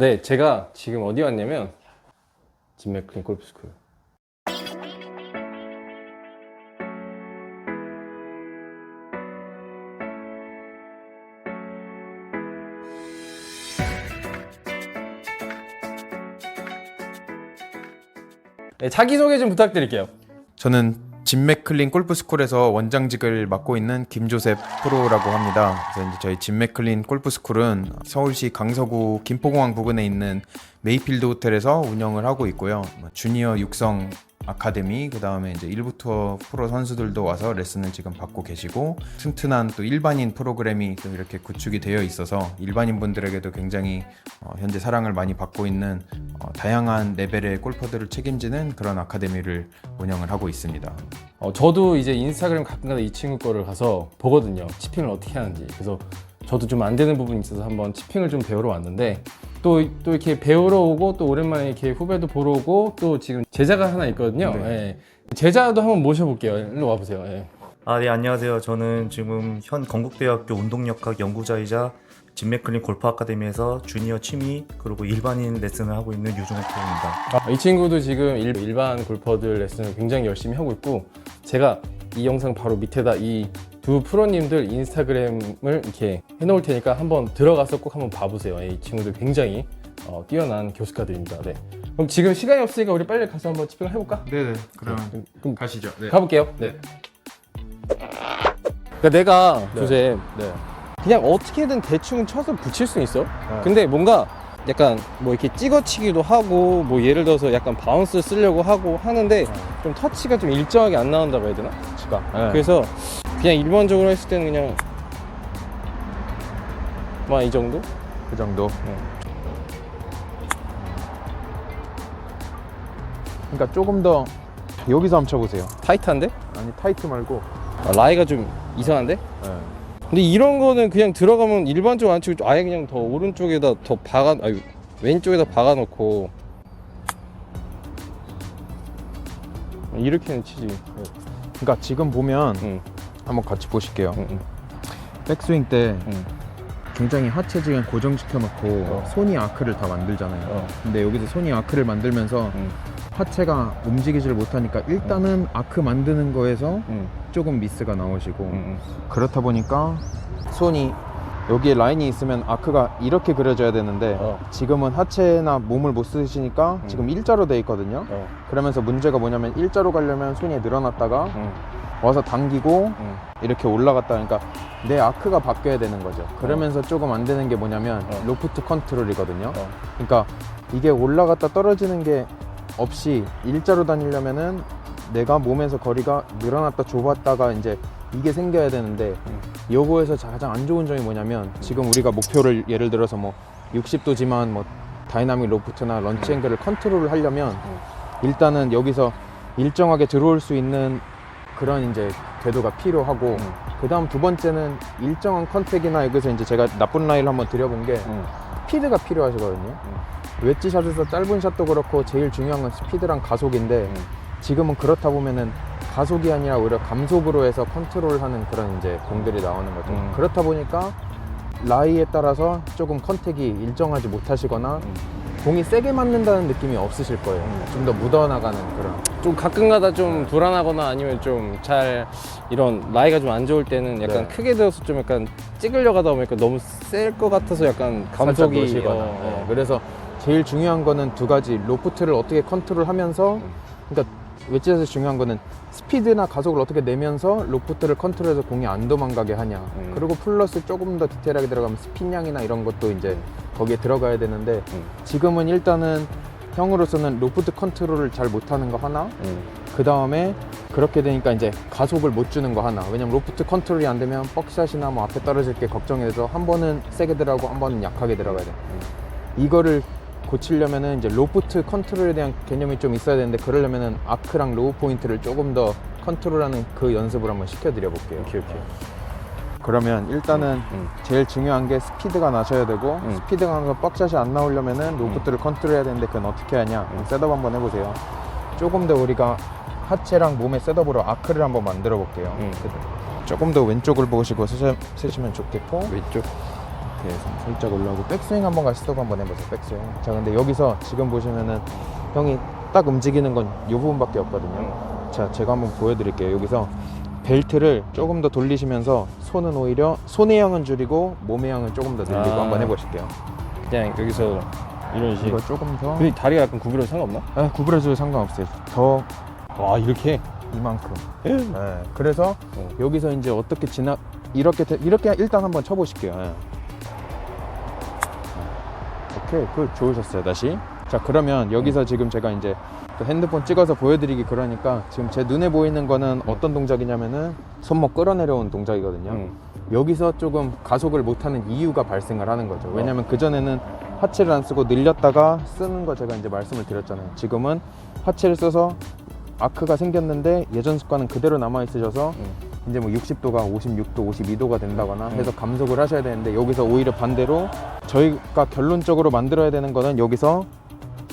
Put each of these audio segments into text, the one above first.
네, 제가 지금 어디 왔냐면 진맥클린 골프스쿨. 네, 자기소개 좀 부탁드릴게요. 저는 진맥클린 골프스쿨에서 원장직을 맡고 있는 김조셉 프로라고 합니다. 그래서 이제 저희 진맥클린 골프스쿨은 서울시 강서구 김포공항 부근에 있는 메이필드 호텔에서 운영을 하고 있고요. 뭐 주니어 육성 아카데미 그 다음에 이제 일부 투어 프로 선수들도 와서 레슨을 지금 받고 계시고 튼튼한 또 일반인 프로그램이 또 이렇게 구축이 되어 있어서 일반인 분들에게도 굉장히 어, 현재 사랑을 많이 받고 있는 어, 다양한 레벨의 골퍼들을 책임지는 그런 아카데미를 운영을 하고 있습니다. 어, 저도 이제 인스타그램 가끔가다 이 친구 거를 가서 보거든요. 치핑을 어떻게 하는지. 그래서 저도 좀 안 되는 부분이 있어서 한번 치핑을 좀 배우러 왔는데 또, 또 이렇게 배우러 오고 또 오랜만에 이렇게 후배도 보러 오고 또 지금 제자가 하나 있거든요. 예. 제자도 한번 모셔볼게요. 일로 와보세요. 예. 아, 네, 안녕하세요. 저는 지금 현 건국대학교 운동역학 연구자이자 진맥클린 골프 아카데미에서 주니어 취미 그리고 일반인 레슨을 하고 있는 유종욱 프로입니다. 아, 이 친구도 지금 일, 일반 골퍼들 레슨을 굉장히 열심히 하고 있고 제가 이 영상 바로 밑에다 이 두 프로님들 인스타그램을 이렇게 해놓을 테니까 한번 들어가서 꼭 한번 봐보세요. 이 친구들 굉장히 어, 뛰어난 교수가들입니다. 네. 그럼 지금 시간이 없으니까 우리 빨리 가서 한번 치핑을 해볼까? 네네. 그럼 그럼 가시죠. 네. 가볼게요. 네. 그러니까 내가 조셉 네. 그냥 어떻게든 대충 쳐서 붙일 수 있어. 근데 뭔가 약간 뭐 이렇게 찍어치기도 하고 뭐 예를 들어서 약간 바운스 쓰려고 하고 하는데 좀 터치가 좀 일정하게 안 나온다고 해야 되나? 터치가. 네. 그래서 그냥 일반적으로 했을 때는 그냥 막 이 정도? 그 정도. 그러니까 조금 더 여기서 한번 쳐보세요. 타이트한데? 아니 타이트 말고. 아, 라이가 좀 이상한데? 근데 이런 거는 그냥 들어가면 일반적으로 안 치고 아예 그냥 더 오른쪽에다 더 박아 아니 왼쪽에다 박아 놓고 이렇게는 치지. 그러니까 지금 보면 응. 한번 같이 보실게요. 응, 응. 백스윙 때 응. 굉장히 하체 지금 고정시켜 놓고 어. 손이 아크를 다 만들잖아요. 어. 근데 여기서 손이 아크를 만들면서 응. 하체가 움직이질 못하니까 일단은 아크 만드는 거에서 응. 조금 미스가 나오시고 응. 그렇다 보니까 손이 여기에 라인이 있으면 아크가 이렇게 그려져야 되는데 어. 지금은 하체나 몸을 못 쓰시니까 음. 지금 일자로 돼 있거든요. 어. 그러면서 문제가 뭐냐면 일자로 가려면 손이 늘어났다가 응. 와서 당기고 응. 이렇게 올라갔다 그러니까 내 아크가 바뀌어야 되는 거죠. 그러면서 조금 안 되는 게 뭐냐면 어. 로프트 컨트롤이거든요. 어. 그러니까 이게 올라갔다 떨어지는 게 없이 일자로 다니려면은 내가 몸에서 거리가 늘어났다 좁았다가 이제 이게 생겨야 되는데 음. 요거에서 가장 안 좋은 점이 뭐냐면 지금 우리가 목표를 예를 들어서 뭐 60도지만 뭐 다이나믹 로프트나 런치 앵글을 컨트롤을 하려면 일단은 여기서 일정하게 들어올 수 있는 그런 이제 궤도가 필요하고 음. 그 다음 두 번째는 일정한 컨택이나 여기서 이제 제가 나쁜 라인을 한번 드려본 게 응. 스피드가 필요하시거든요. 웨지 샷에서 짧은 샷도 그렇고 제일 중요한 건 스피드랑 가속인데 음. 지금은 그렇다 보면은 가속이 아니라 오히려 감속으로 해서 컨트롤하는 그런 이제 공들이 나오는 거죠. 음. 그렇다 보니까 라이에 따라서 조금 컨택이 일정하지 못하시거나 음. 공이 세게 맞는다는 느낌이 없으실 거예요. 음. 좀더 묻어나가는 그런. 좀 가끔가다 좀 불안하거나 아니면 좀 잘 이런 라이가 좀 안 좋을 때는 약간 네. 크게 들어서 좀 약간 찍으려고 하다 보니까 너무 셀 것 같아서 약간 살짝 감속이 놓으시거나. 어, 어. 네, 그래서 제일 중요한 거는 두 가지 로프트를 어떻게 컨트롤하면서 음. 그러니까 웨지에서 중요한 거는 스피드나 가속을 어떻게 내면서 로프트를 컨트롤해서 공이 안 도망가게 하냐 음. 그리고 플러스 조금 더 디테일하게 들어가면 스핀량이나 이런 것도 이제 거기에 들어가야 되는데 음. 지금은 일단은 형으로서는 로프트 컨트롤을 잘 못하는 거 하나 음. 그 다음에 그렇게 되니까 이제 가속을 못 주는 거 하나 왜냐면 로프트 컨트롤이 안 되면 뻑샷이나 뭐 앞에 떨어질 게 걱정이 돼서 한 번은 세게 들어가고 한 번은 약하게 들어가야 돼 이거를 고치려면은 이제 로프트 컨트롤에 대한 개념이 좀 있어야 되는데 그러려면은 아크랑 로우 포인트를 조금 더 컨트롤하는 그 연습을 한번 시켜드려 볼게요 오케이 오케이 그러면 일단은 음. 제일 중요한 게 스피드가 나셔야 되고 음. 스피드가 나서 뻑샷이 안 나오려면은 로프트를 컨트롤해야 되는데 그건 어떻게 하냐 음. 셋업 한번 해보세요 조금 더 우리가 하체랑 몸의 셋업으로 아크를 한번 만들어 볼게요 음. 조금 더 왼쪽을 보시고 쓰시면 좋겠고 왼쪽 이렇게 살짝 올라오고 백스윙 한번 같이 스톱 한번 해보세요. 백스윙. 자, 근데 여기서 지금 보시면은 형이 딱 움직이는 건 이 부분밖에 없거든요. 자, 제가 한번 보여드릴게요. 여기서 벨트를 조금 더 돌리시면서 손은 오히려 손의 양은 줄이고 몸의 양은 조금 더 늘리고 아. 한번 해보실게요. 그냥 여기서 이런 식. 이거 조금 더 근데 다리가 약간 구부려도 상관없나? 아, 구부려줘도 상관없어요. 더 와 이렇게. 이만큼. 네. 그래서 어. 여기서 이제 어떻게 지나 이렇게 되- 이렇게 일단 한번 쳐보실게요. 예. 오케이, 그 좋으셨어요. 다시. 자 그러면 여기서 지금 제가 이제 또 핸드폰 찍어서 보여드리기 그러니까 지금 제 눈에 보이는 거는 어떤 동작이냐면은 손목 끌어내려온 동작이거든요. 음. 여기서 조금 가속을 못하는 이유가 발생을 하는 거죠. 왜냐면 그 전에는 하체를 안 쓰고 늘렸다가 쓰는 거 제가 이제 말씀을 드렸잖아요. 지금은 하체를 써서 아크가 생겼는데 예전 습관은 그대로 남아 있으셔서 음. 이제 뭐 60도가 56도, 52도가 된다거나 음. 해서 감속을 하셔야 되는데 여기서 오히려 반대로 저희가 결론적으로 만들어야 되는 거는 여기서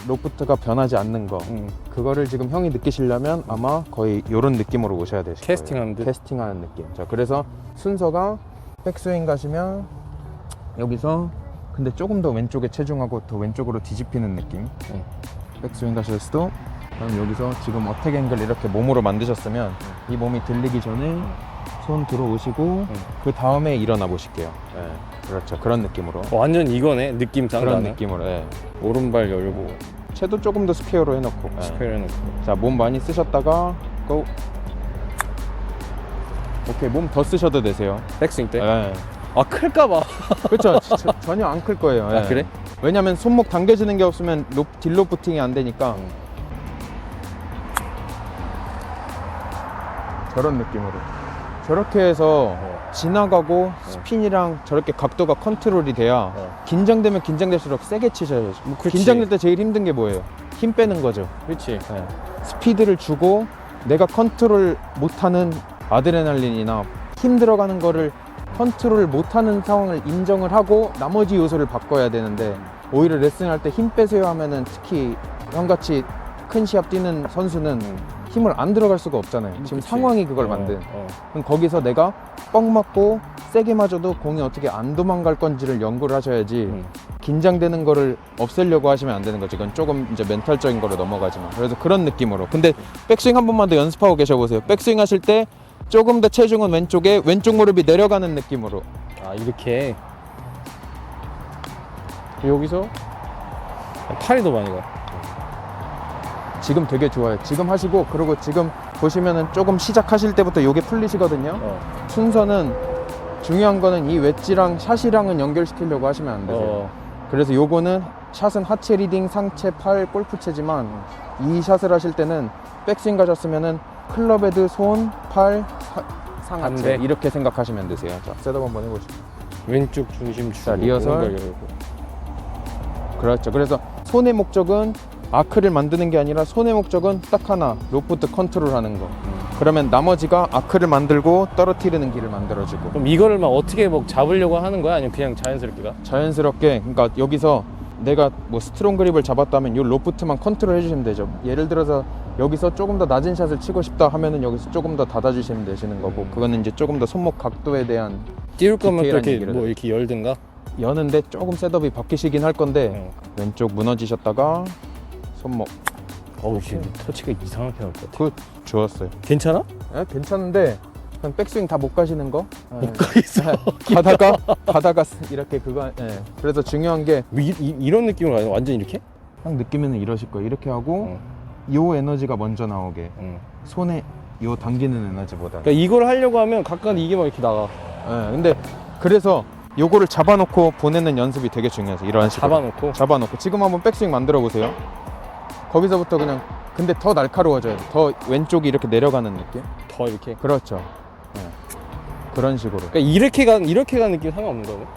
로프트가 변하지 않는 거 음. 그거를 지금 형이 느끼시려면 아마 거의 이런 느낌으로 오셔야 되실 거예요. 캐스팅하는 듯? 캐스팅하는 느낌. 자, 그래서 순서가 백스윙 가시면 여기서 근데 조금 더 왼쪽에 체중하고 더 왼쪽으로 뒤집히는 느낌. 응. 백스윙 가실 수도. 그럼 여기서 지금 어택 앵글 이렇게 몸으로 만드셨으면 이 몸이 들리기 전에 손 들어오시고 그 다음에 일어나 보실게요. 예, 그렇죠. 그런 느낌으로. 완전 이거네 느낌상 그런 나는. 느낌으로. 예. 오른발 열고 채도 조금 더 스퀘어로 해놓고. 예. 스퀘어 해놓고. 자, 몸 많이 쓰셨다가 고. 오케이, 몸 더 쓰셔도 되세요. 백스윙 때. 예. 아 클까봐. 그렇죠. 저- 전혀 안 클 거예요. 아 예. 그래? 왜냐면 손목 당겨지는 게 없으면 로, 딜로프팅이 안 되니까 저런 느낌으로 저렇게 해서 어. 지나가고 스핀이랑 저렇게 각도가 컨트롤이 돼야 어. 긴장되면 긴장될수록 세게 치셔야죠. 그치. 긴장될 때 제일 힘든 게 뭐예요? 힘 빼는 거죠. 그렇지. 예. 스피드를 주고 내가 컨트롤 못하는 아드레날린이나 힘 들어가는 거를 컨트롤 못하는 상황을 인정을 하고 나머지 요소를 바꿔야 되는데 오히려 레슨할 때 힘 빼세요 하면은 특히 형같이 큰 시합 뛰는 선수는 힘을 안 들어갈 수가 없잖아요. 지금 그치. 상황이 그걸 어, 만든. 어. 그럼 거기서 내가 뻥 맞고 세게 맞아도 공이 어떻게 안 도망갈 건지를 연구를 하셔야지 음. 긴장되는 거를 없애려고 하시면 안 되는 거죠. 이건 조금 이제 멘탈적인 거로 넘어가지만. 그래서 그런 느낌으로. 근데 백스윙 한 번만 더 연습하고 계셔보세요. 백스윙 하실 때 조금 더 체중은 왼쪽에 왼쪽 무릎이 내려가는 느낌으로. 아 이렇게 여기서 팔이 더 많이 가. 지금 되게 좋아요. 지금 하시고 그리고 지금 보시면은 조금 시작하실 때부터 요게 풀리시거든요. 어. 순서는 중요한 거는 이 웨지랑 샷이랑은 연결시키려고 하시면 안 되세요. 어. 그래서 요거는 샷은 하체 리딩, 상체, 팔, 골프채지만 이 샷을 하실 때는 백스윙 가셨으면은 클럽 헤드, 손, 팔, 사- 상하체 반대. 이렇게 생각하시면 되세요. 자, 셋업 한번 해보시죠. 왼쪽 중심 주고 자, 리허설. 오른발 열고. 그렇죠. 그래서 손의 목적은 아크를 만드는 게 아니라 손의 목적은 딱 하나, 로프트 컨트롤 하는 거. 그러면 나머지가 아크를 만들고 떨어뜨리는 길을 만들어주고 그럼 이거를 막 어떻게 뭐 잡으려고 하는 거야? 아니면 그냥 자연스럽게 가? 자연스럽게 그러니까 여기서 내가 뭐 스트롱 그립을 잡았다면 이 로프트만 컨트롤 해주시면 되죠. 예를 들어서 여기서 조금 더 낮은 샷을 치고 싶다 하면은 여기서 조금 더 닫아주시면 되시는 거고 음. 그거는 이제 조금 더 손목 각도에 대한 띄울 거면 또 디테일한 이렇게 얘기를 뭐 해. 이렇게 열든가? 여는데 조금 셋업이 바뀌시긴 할 건데 어. 왼쪽 무너지셨다가 손목 어우 지금 터치가 이상하게 나올 것 같아. 그 좋았어요. 괜찮아? 예, 괜찮은데 그냥 백스윙 다 못 가시는 거? 예. 못 가겠어. 가다가 가다가 이렇게 그거 예. 그래서 중요한 게뭐 이, 이, 이 런 느낌으로 가요? 완전 이렇게? 딱 느끼면 이러실 거예요. 이렇게 하고 어. 요 에너지가 먼저 나오게 응. 손에 요 당기는 에너지보다. 그러니까 이걸 하려고 하면 가끔 이게 막 이렇게 나가. 예, 근데 그래서 요거를 잡아놓고 보내는 연습이 되게 중요해서 이런 식으로 잡아놓고. 잡아놓고 지금 한번 백스윙 만들어 보세요. 거기서부터 그냥 근데 더 날카로워져요. 더 왼쪽이 이렇게 내려가는 느낌. 더 이렇게. 그렇죠. 예. 그런 식으로. 그러니까 이렇게 가 이렇게 가는 느낌 상관없는 거네.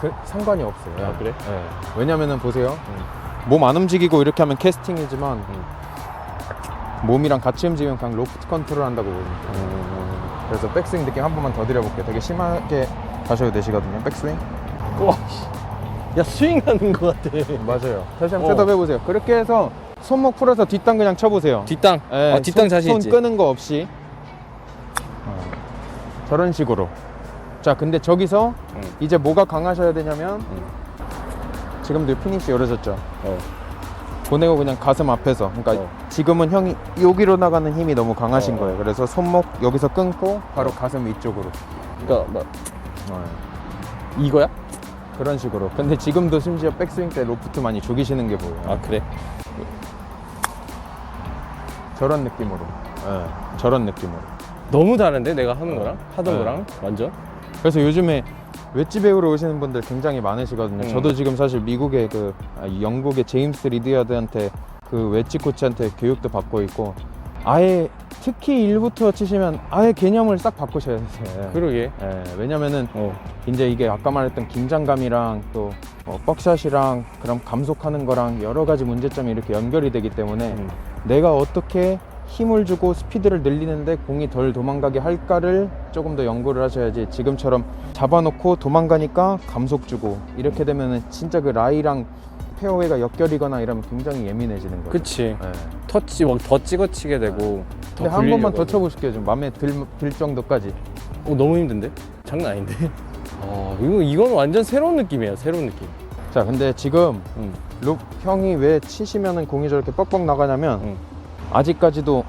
그 상관이 없어요. 아, 그래? 예. 왜냐면은 보세요. 몸 안 움직이고 이렇게 하면 캐스팅이지만 몸이랑 같이 움직이면 그냥 로프트 컨트롤 한다고 보면 돼요. 그래서 백스윙 느낌 한 번만 더 드려볼게요. 되게 심하게 가셔도 되시거든요. 백스윙. 와, 씨. 야 스윙하는 것 같아. 맞아요. 다시 한번 어. 셋업 해보세요. 그렇게 해서 손목 풀어서 뒷땅 그냥 쳐보세요. 뒷땅. 예, 아 뒷땅 손, 자신 손 있지. 끄는 거 없이 어, 저런 식으로 자 근데 저기서 응. 이제 뭐가 강하셔야 되냐면 응. 지금도 피니시 열어졌죠 어. 보내고 그냥 가슴 앞에서 그러니까 어. 지금은 형이 여기로 나가는 힘이 너무 강하신 어. 거예요 그래서 손목 여기서 끊고 바로 가슴 위쪽으로 그러니까 막 어, 이거야? 그런 식으로 근데 지금도 심지어 백스윙 때 로프트 많이 죽이시는 게 보여요 아 그래? 저런 느낌으로 예, 저런 느낌으로 너무 다른데 내가 하는 거랑 하던 네. 거랑 완전? 그래서 요즘에 웨지 배우러 오시는 분들 굉장히 많으시거든요. 음. 저도 지금 사실 미국의 그 아, 영국의 제임스 리드야드한테 그 웨지 코치한테 교육도 받고 있고 아예 특히 1부터 치시면 아예 개념을 싹 바꾸셔야 돼요. 그러게. 예, 왜냐면은 어. 이제 이게 아까 말했던 긴장감이랑 또 어, 뻑샷이랑 그럼 감속하는 거랑 여러 가지 문제점이 이렇게 연결이 되기 때문에 음. 내가 어떻게 힘을 주고 스피드를 늘리는데 공이 덜 도망가게 할까를 조금 더 연구를 하셔야지 지금처럼 잡아놓고 도망가니까 감속 주고 이렇게 되면은 진짜 그 라이랑 페어웨이가 역결이거나 이러면 굉장히 예민해지는 거예요. 그치. 네. 터치 막더 찍어치게 되고. 더 근데 한 번만 더. 쳐보실게요. 좀 마음에 들, 들 정도까지. 어, 너무 힘든데? 장난 아닌데? 어, 이거, 이건 완전 새로운 느낌이에요, 새로운 느낌. 자, 근데 지금 응. 룩 형이 왜 치시면은 공이 저렇게 뻑뻑 나가냐면 응. 아직까지도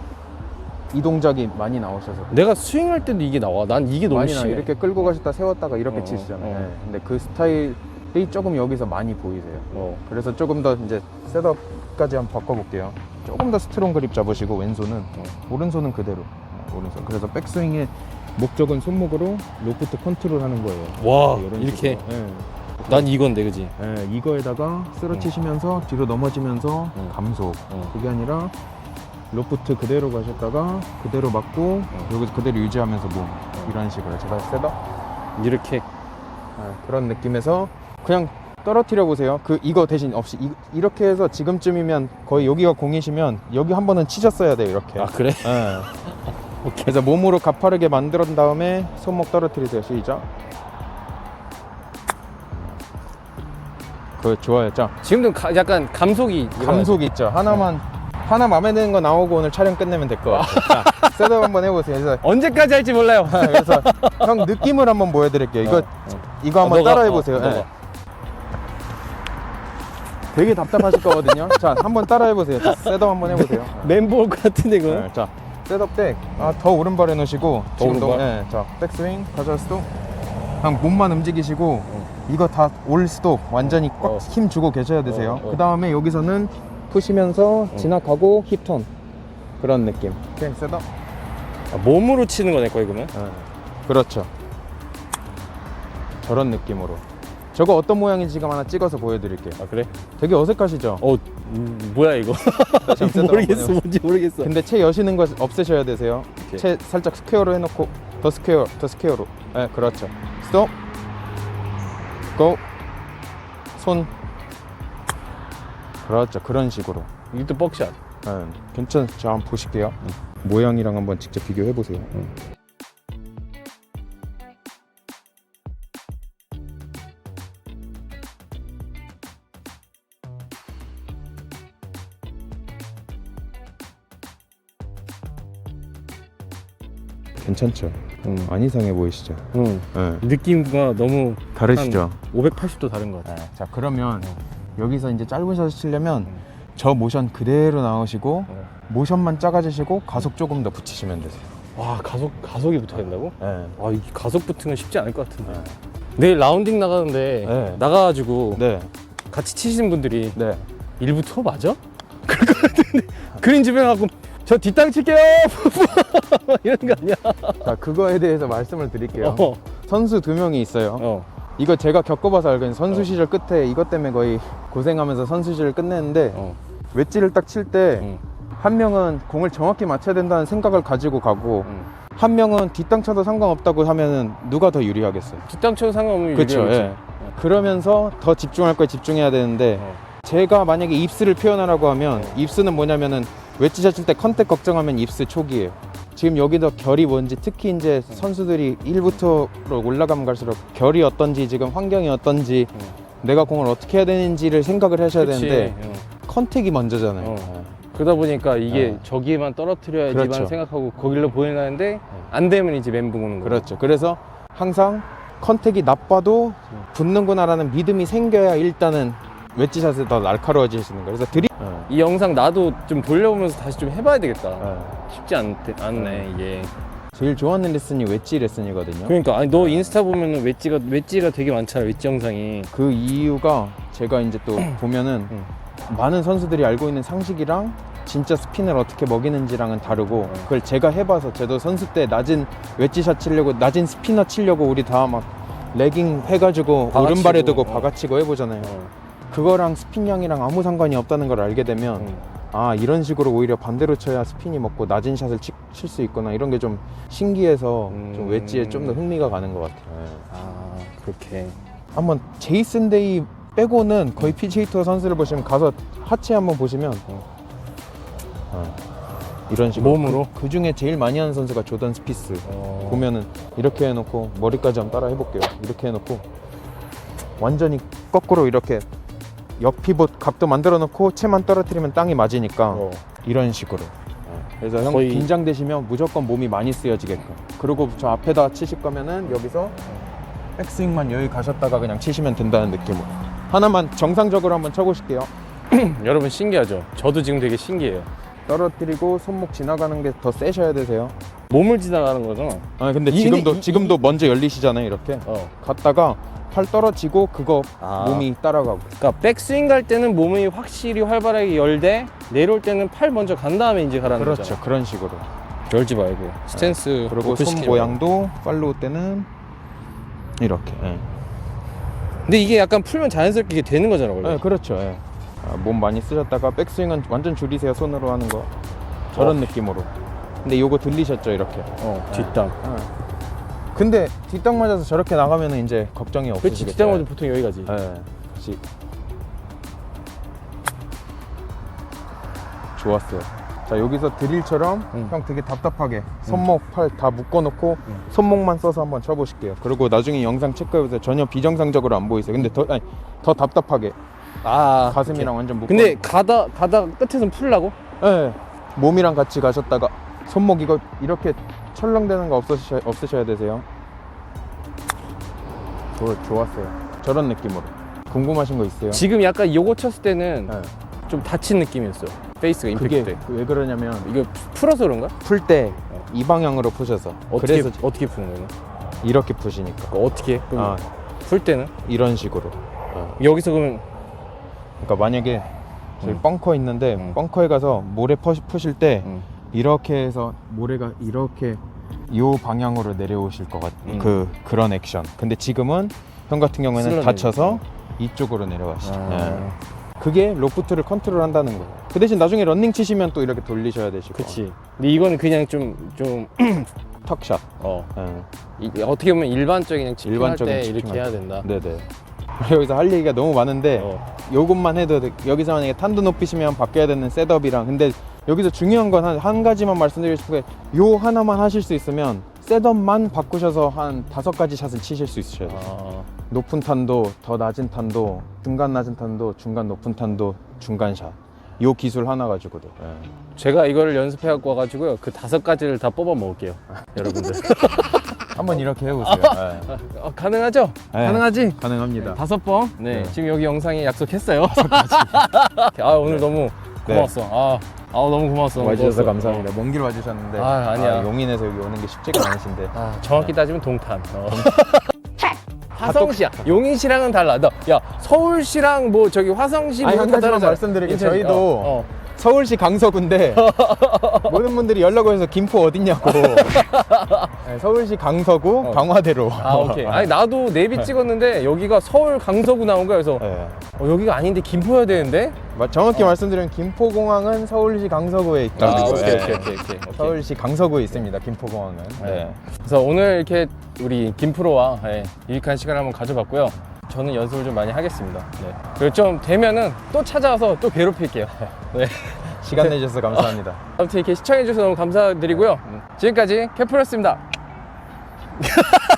이 동작이 많이 나오셔서 내가 스윙할 때도 이게 나와. 난 이게 너무 많이 나 심해. 이렇게 끌고 가셨다 세웠다가 이렇게 어, 치시잖아요. 어. 네. 근데 그 스타일이 조금 여기서 많이 보이세요. 어. 그래서 조금 더 이제 셋업까지 한번 바꿔볼게요. 조금 더 스트롱 그립 잡으시고 왼손은 어. 오른손은 그대로 네, 오른손. 그래서 백스윙의 목적은 손목으로 로프트 컨트롤하는 거예요. 와, 이런 이렇게. 식으로. 네. 난 이건데, 그지? 네, 이거에다가 쓰러치시면서 뒤로 넘어지면서 어. 감속. 어. 그게 아니라 로프트 그대로 가셨다가 그대로 맞고 여기서 그대로 유지하면서 몸 이런 식으로 제가 셋업 이렇게. 네, 그런 느낌에서 그냥 떨어뜨려 보세요. 그 이거 대신 없이 이, 렇게 해서 지금쯤이면 거의 여기가 공이시면 여기 한 번은 치셨어야 돼요. 이렇게. 아, 그래? 네. 그래서 몸으로 가파르게 만든 다음에 손목 떨어뜨리세요. 시작. 그 좋아요. 자 지금도 가- 약간 감속이. 감속 있죠. 하나만 하나 마음에 드는 거 나오고 오늘 촬영 끝내면 될 것 같아요. 자, 셋업 한번 해보세요. 그래서 언제까지 할지 몰라요. 그래서 형 느낌을 한번 보여드릴게요. 이거 어, 이거 한번 어, 너가, 따라해 어, 보세요. 예. 너가. 되게 답답하실 거거든요. 자, 한번 따라해 보세요. 셋업 한번 해보세요. 멘보 올것 같은데, 이거? 네, 자, 셋업 때, 아, 더 오른발에 놓으시고, 더 지금도, 오른발? 예, 자, 백스윙, 가절 스톱. 그냥 몸만 움직이시고, 이거 다 올 스톱, 완전히 꽉 어. 힘 주고 계셔야 되세요. 어, 어. 그 다음에 여기서는 푸시면서 지나가고 힙턴. 그런 느낌. 오케이, 셋업. 아, 몸으로 치는 거네, 거의 그러면? 예. 그렇죠. 저런 느낌으로. 저거 어떤 모양인지 지금 하나 찍어서 보여드릴게요. 아, 그래? 되게 어색하시죠? 어, 음, 뭐야, 이거? 모르겠어, 뭔지 모르겠어. 근데 채 여시는 거 없애셔야 되세요. 오케이. 채 살짝 스퀘어로 해놓고 더 스퀘어, 더 스퀘어로. 네, 그렇죠. 스톱. 고. 손. 그렇죠. 그런 식으로. 이것도 뻑샷. 네, 괜찮죠. 한번 보실게요. 모양이랑 한번 직접 비교해 보세요. 괜찮죠. 응. 안 이상해 보이시죠? 응. 네. 느낌과 너무 다르시죠? 580도 다른 것 같아. 네. 자 그러면 어. 여기서 이제 짧은 샷을 치려면 음. 저 모션 그대로 나오시고 어. 모션만 작아지시고 가속 조금 더 붙이시면 되세요. 와, 가속, 가속이 붙어야 된다고? 네. 아, 이 가속 붙은 건 쉽지 않을 것 같은데. 내일 라운딩 나가는데, 네. 나가가지고 네. 같이 치시는 분들이 네. 일부 투어 맞아? 그럴 것 같은데. 그린 주변 갖고, 저 뒷땅 칠게요! 이런 거 아니야? 자 그거에 대해서 말씀을 드릴게요. 어, 선수 두 명이 있어요. 어, 이거 제가 겪어봐서 알거든요. 선수 어. 시절 끝에 이것 때문에 거의 고생하면서 선수 시절 끝냈는데 어. 웨지를 딱 칠 때한 응, 명은 공을 정확히 맞춰야 된다는 생각을 가지고 가고 응. 한 명은 뒷땅 쳐도 상관없다고 하면은 누가 더 유리하겠어요? 뒷땅 쳐도 상관없는 그렇죠. 유리하겠지. 예. 그러면서 더 집중할 거에 집중해야 되는데 어. 제가 만약에 입스를 표현하라고 하면 어. 입스는 뭐냐면은 웨지 쳤을 때 컨택 걱정하면 입스 초기예요. 지금 여기도 결이 뭔지 특히 이제 어. 선수들이 1부터로 올라가면 갈수록 결이 어떤지 지금 환경이 어떤지 어. 내가 공을 어떻게 해야 되는지를 생각을 하셔야 그치. 되는데 어. 컨택이 먼저잖아요. 어. 그러다 보니까 이게 네. 저기에만 떨어뜨려야지만 그렇죠. 생각하고 거길로 보내는데 안 되면 이제 멘붕 오는 거예요. 그렇죠. 그래서 항상 컨택이 나빠도 붙는구나라는 믿음이 생겨야 일단은 웨지샷이 더 날카로워지시는 거예요. 그래서 드리 어. 이 영상 나도 좀 돌려보면서 다시 좀 해봐야 되겠다. 어. 쉽지 않, 않네 이게. 제일 좋아하는 레슨이 웨지 레슨이거든요. 그러니까 아니 너 인스타 보면은 웨지가 웨지가 되게 많잖아 웨지 영상이. 그 이유가 제가 이제 또 보면은 음. 많은 선수들이 알고 있는 상식이랑 진짜 스핀을 어떻게 먹이는지랑은 다르고 그걸 제가 해봐서 저도 선수 때 낮은 웨지샷 치려고 낮은 스피너 치려고 우리 다 막 레깅 해가지고 박아치고, 오른발에 두고 어. 박아치고 해보잖아요. 어. 그거랑 스핀량이랑 아무 상관이 없다는 걸 알게 되면 음. 아 이런 식으로 오히려 반대로 쳐야 스핀이 먹고 낮은 샷을 칠 수 있구나 이런 게 좀 신기해서 좀 음. 웨지에 좀 더 흥미가 가는 것 같아요. 예. 아 그렇게. 한번 제이슨 데이 빼고는 거의 PGA 투어 선수를 보시면 가서 하체 한번 보시면 어, 이런 식으로 몸으로? 그, 중에 제일 많이 하는 선수가 조던 스피스 어. 보면은 이렇게 해놓고 머리까지 한번 따라 해볼게요 이렇게 해놓고 완전히 거꾸로 이렇게 옆 피봇 각도 만들어 놓고 채만 떨어뜨리면 땅이 맞으니까 어. 이런 식으로 그래서 형 거의- 긴장되시면 무조건 몸이 많이 쓰여지게끔 그리고 저 앞에다 치실 거면은 여기서 백스윙만 여기 가셨다가 그냥 치시면 된다는 느낌으로 하나만 정상적으로 한번 쳐보실게요 여러분 신기하죠? 저도 지금 되게 신기해요. 떨어뜨리고 손목 지나가는 게 더 세셔야 되세요 몸을 지나가는 거잖아. 아 근데 이- 지금도 이- 지금도 먼저 열리시잖아요 이렇게 어. 갔다가 팔 떨어지고 그거 아. 몸이 따라가고 그러니까 백스윙 갈 때는 몸이 확실히 활발하게 열되 내려올 때는 팔 먼저 간 다음에 이제 가라는 그렇죠 거잖아. 그런 식으로 열지 말고 스탠스 그리고 높이 손 모양도 팔로우 때는 이렇게 예. 거. 근데 이게 약간 풀면 자연스럽게 이게 되는 거잖아 원래. 네, 그렇죠. 예. 아, 몸 많이 쓰셨다가 백스윙은 완전 줄이세요 손으로 하는 거 저런 느낌으로. 근데 요거 들리셨죠 이렇게. 어, 뒷땅. 예. 근데 뒷땅 맞아서 저렇게 나가면 이제 걱정이 그렇지 없으시겠죠. 뒷땅은 보통 여기까지. 예. 그렇지. 좋았어요. 자 여기서 드릴처럼 음. 형 되게 답답하게 손목 팔 다 묶어놓고 음. 손목만 써서 한번 쳐보실게요. 그리고 나중에 영상 체크해보세요. 전혀 비정상적으로 안 보이세요. 근데 더 아니, 더 답답하게 아 가슴이랑 완전 묶어. 근데 가다 가다 끝에선 풀라고? 네. 몸이랑 같이 가셨다가 손목 이거 이렇게 철렁대는 거 없으셔, 없으셔야 되세요. 좋, 좋았어요. 저런 느낌으로. 궁금하신 거 있어요? 지금 약간 요거 쳤을 때는 네. 좀 다친 느낌이었어. 페이스가 임팩트 그게 때. 왜 그러냐면 이거 풀어서 그런가? 풀 때 이 방향으로 푸셔서 어떻게 그래서 어떻게 푸는 거는? 이렇게 푸시니까 어떻게? 그럼 아, 풀 때는 이런 식으로. 어. 여기서 그러면 그러니까 만약에 저기 음. 벙커 있는데 음. 벙커에 가서 모래 퍼, 푸실 때 음. 이렇게 해서 모래가 이렇게 요 방향으로 내려오실 것 같은 음. 그 그런 액션. 근데 지금은 형 같은 경우에는 쓸어내리고. 다쳐서 이쪽으로 내려가시죠. 아. 예. 그게 로프트를 컨트롤한다는 거예요. 그 대신 나중에 런닝 치시면 또 이렇게 돌리셔야 되시고. 그치. 근데 이거는 그냥 좀 좀 턱샷. 어. 예. 이- 어떻게 보면 일반적인 그냥 집중할 일반적인 때 이렇게 집중할 해야 때. 된다. 네네. 여기서 할 얘기가 너무 많은데 어. 요것만 해도 돼. 여기서 만약에 탄도 높이시면 바뀌어야 되는 셋업이랑 근데 여기서 중요한 건 한 한 가지만 말씀드리고 싶은 게요 하나만 하실 수 있으면 셋업만 바꾸셔서 한 다섯 가지 샷을 치실 수 있으셔야 돼요. 아, 높은 탄도, 더 낮은 탄도, 중간 낮은 탄도, 중간 높은 탄도, 중간 샷. 요 기술 하나 가지고도. 예. 제가 이거를 연습해 갖고 와가지고요. 그 다섯 가지를 다 뽑아 먹을게요. 여러분들. 한번 이렇게 해보세요. 예. 어, 가능하죠? 네. 가능하지? 가능합니다. 다섯 번. 네. 네. 지금 여기 영상에 약속했어요. 아 오늘 너무 고마웠어. 아, 아 너무 고마웠어. 너무 와주셔서 고마웠어. 감사합니다. 먼길 와주셨는데. 아, 아니야. 용인에서 여기 오는 게 쉽지가 않으신데. 아, 정확히 따지면 동탄. 어. 화성시야. 용인시랑은 달라. 너, 야 서울시랑 뭐 저기 화성시 아니, 뭐한 가지만. 말씀드리게 인천- 저희도 어, 어. 서울시 강서구인데 모든 분들이 연락 오셔서 김포 어딨냐고 네, 서울시 강서구 어. 강화대로 아 오케이. 아니 나도 내비 찍었는데 여기가 서울 강서구 나온 거야. 그래서 네. 어, 여기가 아닌데 김포여야 되는데. 마- 정확히 말씀드리면 김포공항은 서울시 강서구에 있다 아, 오케이, 네. 오케이, 오케이, 오케이, 오케이. 서울시 강서구에 있습니다 김포공항은 네. 그래서 오늘 이렇게 우리 김프로와 예, 유익한 시간을 한번 가져봤고요. 저는 연습을 좀 많이 하겠습니다. 네. 그리고 좀 되면은 또 찾아와서 또 괴롭힐게요. 네. 시간 내주셔서 감사합니다 아무튼 이렇게 시청해주셔서 너무 감사드리고요. 지금까지 캐프였습니다.